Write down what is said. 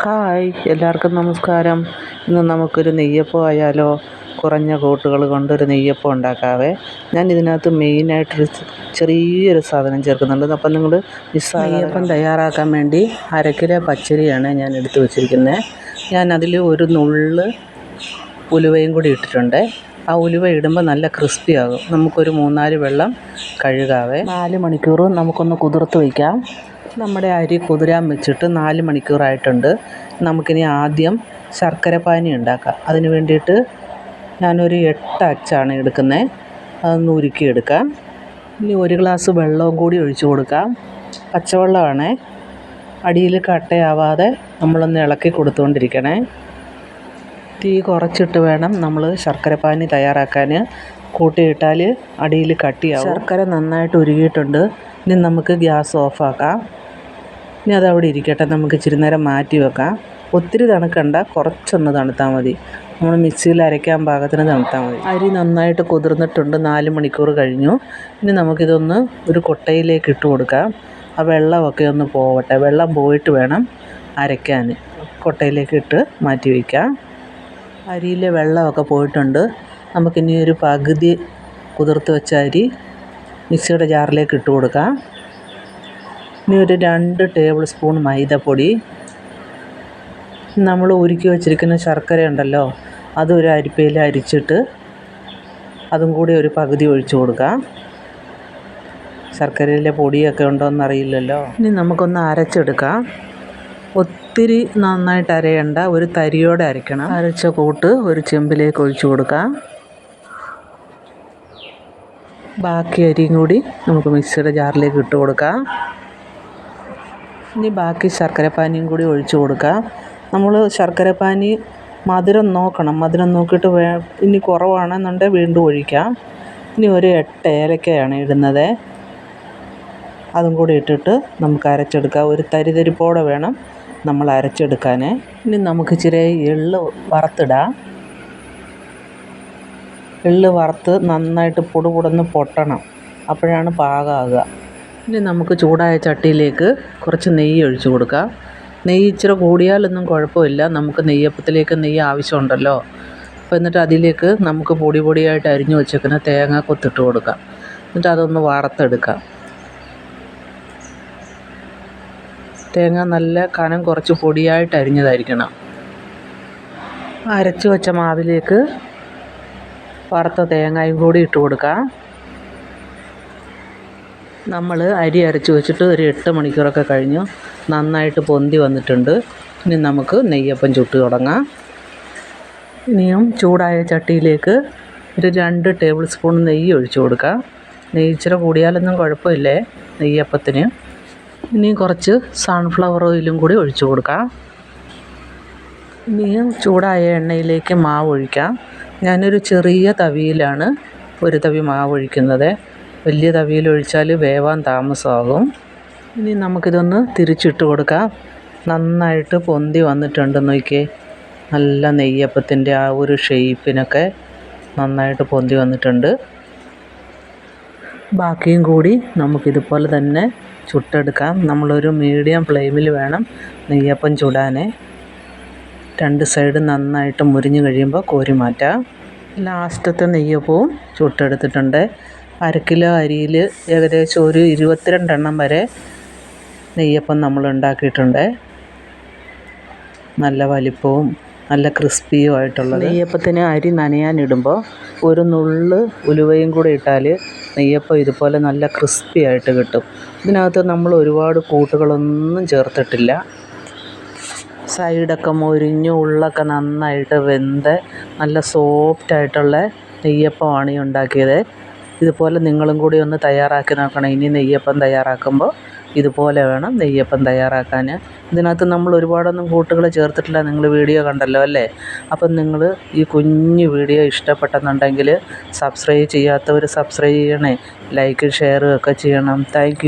Hi എല്ലാവർക്കും നമസ്കാരം. ഇന്ന് നമുക്കൊരു നെയ്യപ്പം ആയാലോ? കുറഞ്ഞ കൂട്ടുകൾ കൊണ്ടൊരു നെയ്യപ്പം ഉണ്ടാക്കാവേ. ഞാൻ ഇതിനകത്ത് മെയിനായിട്ടൊരു ചെറിയൊരു സാധനം ചേർക്കുന്നുണ്ട്. അപ്പം നിങ്ങൾ നെയ്യപ്പം തയ്യാറാക്കാൻ വേണ്ടി അര കിലോ പച്ചരിയാണ് ഞാൻ എടുത്തു വെച്ചിരിക്കുന്നത് ഞാൻ അതിൽ ഒരു നുള്ള് ഉലുവയും കൂടി ഇട്ടിട്ടുണ്ട്. ആ ഉലുവ ഇടുമ്പോൾ നല്ല ക്രിസ്പി ആകും. നമുക്കൊരു മൂന്നാൽ വെള്ളം കഴുകാവേ. നാല് മണിക്കൂർ നമുക്കൊന്ന് കുതിർത്ത് വയ്ക്കാം നമ്മുടെ അരി കുതിരാൻ വെച്ചിട്ട് നാല് മണിക്കൂറായിട്ടുണ്ട്. നമുക്കിനി ആദ്യം ശർക്കര പാനി ഉണ്ടാക്കാം. അതിന് വേണ്ടിയിട്ട് ഞാനൊരു എട്ട് അച്ചാണ് എടുക്കുന്നത് അതൊന്ന് ഉരുക്കിയെടുക്കാം ഇനി ഒരു ഗ്ലാസ് വെള്ളവും കൂടി ഒഴിച്ചു കൊടുക്കാം. പച്ചവെള്ളമാണേ. അടിയിൽ കട്ടയാവാതെ നമ്മളൊന്ന് ഇളക്കി കൊടുത്തുകൊണ്ടിരിക്കണേ. തീ കുറച്ചിട്ട് വേണം നമ്മൾ ശർക്കര പാനി തയ്യാറാക്കാൻ. കൂട്ടിയിട്ടാൽ അടിയിൽ കട്ടിയാവും. ശർക്കര നന്നായിട്ട് ഉരുകിയിട്ടുണ്ട്. ഇനി നമുക്ക് ഗ്യാസ് ഓഫാക്കാം. ഇനി അതവിടെ ഇരിക്കട്ടെ. നമുക്ക് ഇച്ചിരി നേരം മാറ്റി വെക്കാം. ഒത്തിരി തണുക്കണ്ട. കുറച്ചൊന്ന് തണുത്താൽ മതി. നമ്മൾ മിക്സിയിൽ അരയ്ക്കാൻ പാകത്തിന് തണുത്താൽ മതി. അരി നന്നായിട്ട് കുതിർന്നിട്ടുണ്ട്. നാല് മണിക്കൂർ കഴിഞ്ഞു. ഇനി നമുക്കിതൊന്ന് ഒരു കൊട്ടയിലേക്ക് ഇട്ട് കൊടുക്കാം. ആ വെള്ളമൊക്കെ ഒന്ന് പോവട്ടെ. വെള്ളം പോയിട്ട് വേണം അരയ്ക്കാൻ. കൊട്ടയിലേക്ക് ഇട്ട് മാറ്റി വയ്ക്കാം അരിയിലെ വെള്ളമൊക്കെ പോയിട്ടുണ്ട്. നമുക്കിനി ഒരു പകുതി കുതിർത്ത് വെച്ച അരി മിക്സിയുടെ ജാറിലേക്ക് ഇട്ട് കൊടുക്കാം. ഇനി ഒരു രണ്ട് ടേബിൾ സ്പൂൺ മൈദപ്പൊടി. നമ്മൾ ഉരുക്കി വച്ചിരിക്കുന്ന ശർക്കര ഉണ്ടല്ലോ അതൊരു അരിപ്പയിൽ അരിച്ചിട്ട് അതും കൂടി ഒരു പകുതി ഒഴിച്ചു കൊടുക്കാം. ശർക്കരയിലെ പൊടിയൊക്കെ ഉണ്ടോയെന്ന് അറിയില്ലല്ലോ. ഇനി നമുക്കൊന്ന് അരച്ചെടുക്കാം. ഒത്തിരി നന്നായിട്ട് അരയേണ്ട ഒരു തരിയോടെ അരയ്ക്കണം. അരച്ച കൂട്ട് ഒരു ചെമ്പിലേക്ക് ഒഴിച്ചു കൊടുക്കാം. ബാക്കി അരിയും കൂടി നമുക്ക് മിക്സിയുടെ ജാറിലേക്ക് ഇട്ട് കൊടുക്കാം. ഇനി ബാക്കി ശർക്കരപ്പാനിയും കൂടി ഒഴിച്ച് കൊടുക്കുക നമ്മൾ ശർക്കരപ്പാനി മധുരം നോക്കണം. മധുരം നോക്കിയിട്ട് വേ ഇനി കുറവാണെന്നുണ്ടെങ്കിൽ വീണ്ടും ഒഴിക്കാം. ഇനി ഒരു എട്ട് ഏലക്കയാണ് ഇടുന്നത്. അതും കൂടി ഇട്ടിട്ട് നമുക്ക് അരച്ചെടുക്കാം. ഒരു തരിതരിപ്പോടെ വേണം നമ്മൾ അരച്ചെടുക്കാൻ ഇനി നമുക്ക് ഇച്ചിരി എള്ള് വറുത്തിടാം. എള്ള് വറുത്ത് നന്നായിട്ട് പൊടുപൊടുന്ന് പൊട്ടണം. അപ്പോഴാണ് പാകമാകുക ഇനി നമുക്ക് ചൂടായ ചട്ടിയിലേക്ക് കുറച്ച് നെയ്യ് ഒഴിച്ചു കൊടുക്കാം. നെയ്യ് ഇച്ചിരി കൂടിയാലൊന്നും കുഴപ്പമില്ല. നമുക്ക് നെയ്യപ്പത്തിലേക്ക് നെയ്യ് ആവശ്യമുണ്ടല്ലോ. അപ്പോൾ എന്നിട്ട് അതിലേക്ക് നമുക്ക് പൊടി പൊടിയായിട്ട് അരിഞ്ഞു വെച്ചേക്കുന്ന തേങ്ങ കൊത്തിട്ട് കൊടുക്കാം. എന്നിട്ട് അതൊന്ന് വാർത്തെടുക്കാം തേങ്ങ നല്ല കനം കുറച്ച് പൊടിയായിട്ട് അരിഞ്ഞതായിരിക്കണം. അരച്ച് വെച്ച മാവിലേക്ക് വറുത്ത തേങ്ങയും കൂടി ഇട്ട് കൊടുക്കാം. നമ്മൾ അരി അരച്ച് വെച്ചിട്ട് ഒരു എട്ട് മണിക്കൂറൊക്കെ കഴിഞ്ഞു നന്നായിട്ട് പൊന്തി വന്നിട്ടുണ്ട്. ഇനി നമുക്ക് നെയ്യപ്പം ചുട്ട് തുടങ്ങാം. ഇനിയും ചൂടായ ചട്ടിയിലേക്ക് ഒരു രണ്ട് ടേബിൾ സ്പൂൺ നെയ്യ് ഒഴിച്ചു കൊടുക്കാം. നെയ്യ് ഇച്ചിരി കൂടിയാലൊന്നും കുഴപ്പമില്ലേ നെയ്യപ്പത്തിന്? ഇനി കുറച്ച് സൺഫ്ലവർ ഓയിലും കൂടി ഒഴിച്ചു കൊടുക്കാം. ഇനിയും ചൂടായ എണ്ണയിലേക്ക് മാവ് ഒഴിക്കാം. ഞാനൊരു ചെറിയ തവിയിലാണ് ഒരു തവി മാവ് ഒഴിക്കുന്നത്. വലിയ തവിയിൽ ഒഴിച്ചാൽ വേവാൻ താമസമാകും ഇനി നമുക്കിതൊന്ന് തിരിച്ചിട്ട് കൊടുക്കാം. നന്നായിട്ട് പൊന്തി വന്നിട്ടുണ്ട് നോക്കിയേ. നല്ല നെയ്യപ്പത്തിന്റെ ആ ഒരു ഷേപ്പിനൊക്കെ നന്നായിട്ട് പൊന്തി വന്നിട്ടുണ്ട്. ബാക്കിയും കൂടി നമുക്കിതുപോലെ തന്നെ ചുട്ടെടുക്കാം. നമ്മളൊരു മീഡിയം ഫ്ലെയിമിൽ വേണം നെയ്യപ്പം ചുടാനേ. രണ്ട് സൈഡ് നന്നായിട്ട് മുരിഞ്ഞ് കഴിയുമ്പോൾ കോരി മാറ്റാം. ലാസ്റ്റത്തെ നെയ്യപ്പവും ചുട്ടെടുത്തിട്ടുണ്ട്. അര കിലോ അരിയിൽ ഏകദേശം ഒരു ഇരുപത്തിരണ്ടെണ്ണം വരെ നെയ്യപ്പം നമ്മൾ ഉണ്ടാക്കിയിട്ടുണ്ട് നല്ല വലിപ്പവും നല്ല ക്രിസ്പിയും ആയിട്ടുള്ളത്. നെയ്യപ്പത്തിന് അരി നനയാനിടുമ്പോൾ ഒരു നുള്ള് ഉലുവയും കൂടെ ഇട്ടാൽ നെയ്യപ്പം ഇതുപോലെ നല്ല ക്രിസ്പി ആയിട്ട് കിട്ടും. ഇതിനകത്ത് നമ്മൾ ഒരുപാട് കൂട്ടുകളൊന്നും ചേർത്തിട്ടില്ല. സൈഡൊക്കെ മൊരിഞ്ഞ് ഉള്ളൊക്കെ നന്നായിട്ട് വെന്ത് നല്ല സോഫ്റ്റായിട്ടുള്ള നെയ്യപ്പമാണ് ഈ ഉണ്ടാക്കിയത്. ഇതുപോലെ നിങ്ങളും കൂടി ഒന്ന് തയ്യാറാക്കി നോക്കണം. ഇനി നെയ്യപ്പം തയ്യാറാക്കുമ്പോൾ ഇതുപോലെ വേണം നെയ്യപ്പം തയ്യാറാക്കാൻ. ഇതിനകത്ത് നമ്മൾ ഒരുപാടൊന്നും കൂട്ടുകൾ ചേർത്തിട്ടില്ല. നിങ്ങൾ വീഡിയോ കണ്ടല്ലോ അല്ലേ? അപ്പം നിങ്ങൾ ഈ കുഞ്ഞു വീഡിയോ ഇഷ്ടപ്പെട്ടെന്നുണ്ടെങ്കിൽ സബ്സ്ക്രൈബ് ചെയ്യാത്തവർ സബ്സ്ക്രൈബ് ചെയ്യണേ. ലൈക്ക് ഷെയറും ഒക്കെ ചെയ്യണം. താങ്ക്